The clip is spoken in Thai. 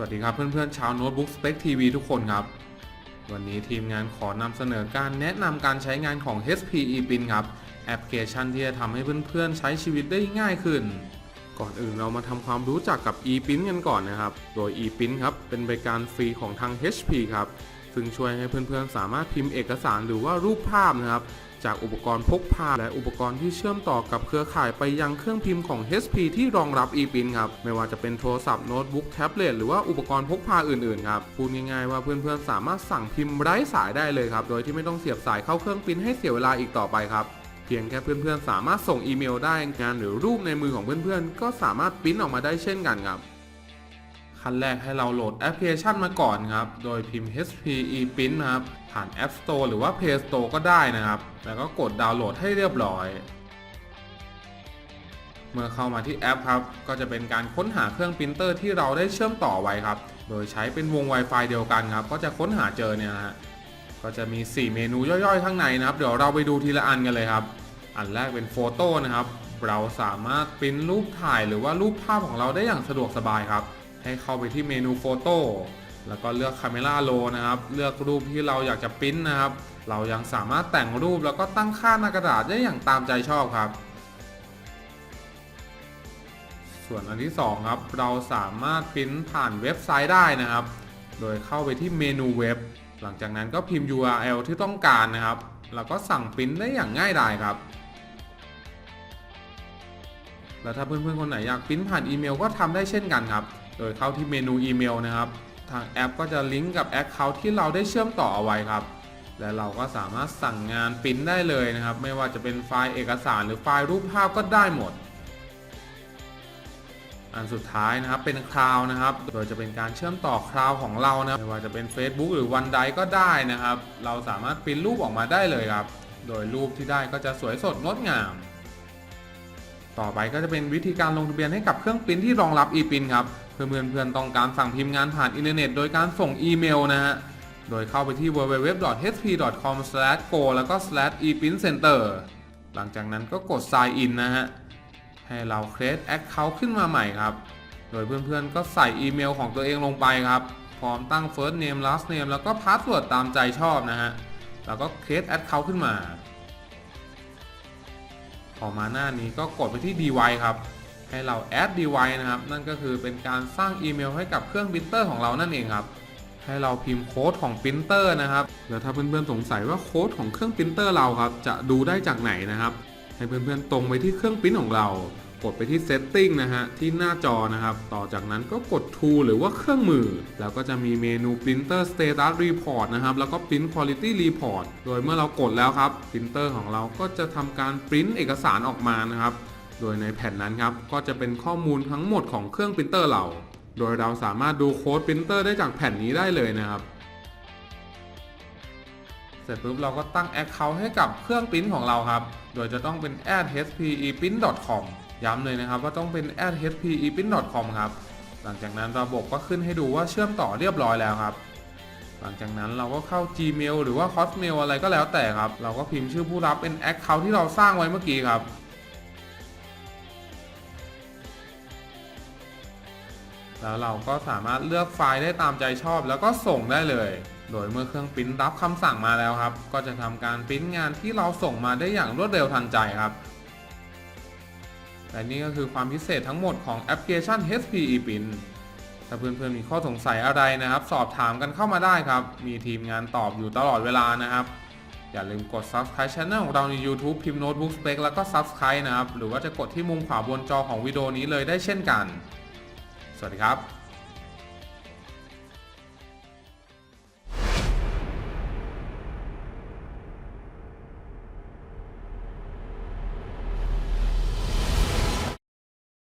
วัสดีครับเพื่อนๆชาวโน้ตบุ๊กสเป c ทีวีทุกคนครับ วันนี้ทีมงานขอนำเสนอการแนะนำการใช้งานของ HP ePin ครับ แอปพลิเคชันที่จะทำให้เพื่อนๆใช้ชีวิตได้ง่ายขึ้น ก่อนอื่นเรามาทำความรู้จักกับ ePin กันก่อนนะครับ โดย ePin ครับเป็นบริการฟรีของทาง HP ครับ ซึ่งช่วยให้เพื่อนๆสามารถพิมพ์เอกสารหรือว่ารูปภาพนะครับ จากอุปกรณ์พกพาและอุปกรณ์ที่เชื่อมต่อกับเครือข่ายไปยังเครื่องพิมพ์ของ HP ที่รองรับ ePrint ครับ ไม่ว่าจะเป็นโทรศัพท์โน้ตบุ๊กแท็บเล็ตหรือว่าอุปกรณ์พกพาอื่นๆครับ พูดง่ายๆว่าเพื่อนๆ สามารถสั่งพิมพ์ไร้สายได้เลยครับ โดยที่ไม่ต้องเสียบสายเข้าเครื่องพิมพ์ให้เสียเวลาอีกต่อไปครับเพียงแค่เพื่อนๆ สามารถส่งอีเมลได้งานหรือรูปในมือของเพื่อนๆ ก็สามารถปริ้นออกมาได้เช่นกันครับ ขั้นแรกให้เราโหลดแอปพลิเคชันมาก่อนครับ โดยพิมพ์ HP ePrint นะครับ ผ่าน App Store หรือว่า Play Store ก็ได้นะครับ แล้วก็กดดาวน์โหลดให้เรียบร้อย เมื่อเข้ามาที่แอปครับ ก็จะเป็นการค้นหาเครื่องปรินเตอร์ที่เราได้เชื่อมต่อไว้ครับ โดยใช้เป็นวง Wi-Fi เดียวกันครับ ก็จะค้นหาเจอเนี่ยฮะ ก็จะมี 4 เมนูย่อยๆ ข้างในนะครับ เดี๋ยวเราไปดูทีละอันกันเลยครับ อันแรกเป็นโฟโต้นะครับ เราสามารถปริ้นรูปถ่ายหรือว่ารูปภาพของเราได้อย่างสะดวกสบายครับ ให้เข้าไปที่เมนูโฟโต้แล้วก็เลือก Camera Roll นะครับ เลือกรูปที่เราอยากจะปริ้นนะครับ เรายังสามารถแต่งรูปแล้วก็ตั้งค่าหน้ากระดาษได้อย่างตามใจชอบครับ ส่วนอันที่2ครับ เราสามารถปริ้นผ่านเว็บไซต์ได้นะครับ โดยเข้าไปที่เมนูเว็บ หลังจากนั้นก็พิมพ์ URL ที่ต้องการนะครับ แล้วก็สั่งปริ้นได้อย่างง่ายดายครับ แล้วถ้าเพื่อนๆคนไหนอยากปริ้นผ่านอีเมลก็ทำได้เช่นกันครับ โดยเข้าที่เมนูอีเมลนะครับ ทางแอปก็จะลิงก์กับแอคเคาท์ที่เราได้เชื่อมต่อเอาไว้ครับ และเราก็สามารถสั่งงานปริ้นได้เลยนะครับ ไม่ว่าจะเป็นไฟล์เอกสารหรือไฟล์รูปภาพก็ได้หมด อันสุดท้ายนะครับเป็นคลาวนะครับ โดยจะเป็นการเชื่อมต่อคลาวของเรานะไม่ว่าจะเป็น Facebook หรือ OneDrive ก็ได้นะครับ เราสามารถปริ้นรูปออกมาได้เลยครับ โดยรูปที่ได้ก็จะสวยสดงดงามต่อไปก็จะเป็นวิธีการลงทะเบียนให้กับเครื่องปริ้นที่รองรับ ePrint ครับ เพื่อนเพื่อนๆต้องการสั่งพิมพ์งานผ่านอินเทอร์เน็ตโดยการส่งอีเมลนะฮะ โดยเข้าไปที่ www.hp.com/go แล้วก็ /eprintcenter หลังจากนั้นก็กด sign in นะฮะ ให้เรา create account ขึ้นมาใหม่ครับ โดยเพื่อนๆก็ใส่อีเมลของตัวเองลงไปครับ พร้อมตั้ง first name last name แล้วก็ password ตามใจชอบนะฮะ แล้วก็ create account ขึ้นมา พอมาหน้านี้ก็กดไปที่ device ครับ ให้เรา add device นะครับ นั่นก็คือเป็นการสร้างอีเมลให้กับเครื่องปรินเตอร์ของเรานั่นเองครับ ให้เราพิมพ์โค้ดของปรินเตอร์นะครับ แล้วถ้าเพื่อนๆสงสัยว่าโค้ดของเครื่องปรินเตอร์เราครับ จะดูได้จากไหนนะครับ ให้เพื่อนๆตรงไปที่เครื่องปริ้นของเรา กดไปที่ Setting นะฮะ ที่หน้าจอนะครับ ต่อจากนั้นก็กด Tool หรือว่าเครื่องมือ แล้วก็จะมีเมนู Printer Status Report นะครับ แล้วก็ Print Quality Report โดยเมื่อเรากดแล้วครับปรินเตอร์ของเราก็จะทำการปริ้นเอกสารออกมานะครับ โดยในแผ่นนั้นครับก็จะเป็นข้อมูลทั้งหมดของเครื่องปรินเตอร์เรา โดยเราสามารถดูโค้ดปรินเตอร์ได้จากแผ่นนี้ได้เลยนะครับ เสร็จปุ๊บเราก็ตั้ง Account ให้กับเครื่องปริ้นของเราครับ โดยจะต้องเป็น @hpeprint.com ย้ำเลยนะครับว่าต้องเป็น @hpeprint.com ครับ หลังจากนั้นระบบก็ขึ้นให้ดูว่าเชื่อมต่อเรียบร้อยแล้วครับหลังจากนั้นเราก็เข้า Gmail หรือว่า Hotmail อะไรก็แล้วแต่ครับ เราก็พิมพ์ชื่อผู้รับเป็น Account ที่เราสร้างไว้เมื่อกี้ครับ แล้วเราก็สามารถเลือกไฟล์ได้ตามใจชอบ แล้วก็ส่งได้เลย โดยเมื่อเครื่องปริ้นรับคำสั่งมาแล้วครับ ก็จะทำการปริ้นงานที่เราส่งมาได้อย่างรวดเร็วทันใจครับและนี่ก็คือความพิเศษทั้งหมดของแอปพลิเคชัน HP ePrint ถ้าเพื่อนๆมีข้อสงสัยอะไรนะครับ สอบถามกันเข้ามาได้ครับ มีทีมงานตอบอยู่ตลอดเวลานะครับ อย่าลืมกด subscribe channel ของเราใน YouTube พิมพ์ Notebook Spec แล้วก็ subscribe นะครับ หรือว่าจะกดที่มุมขวาบนจอของวิดีโอนี้เลยได้เช่นกัน สวัสดีครับ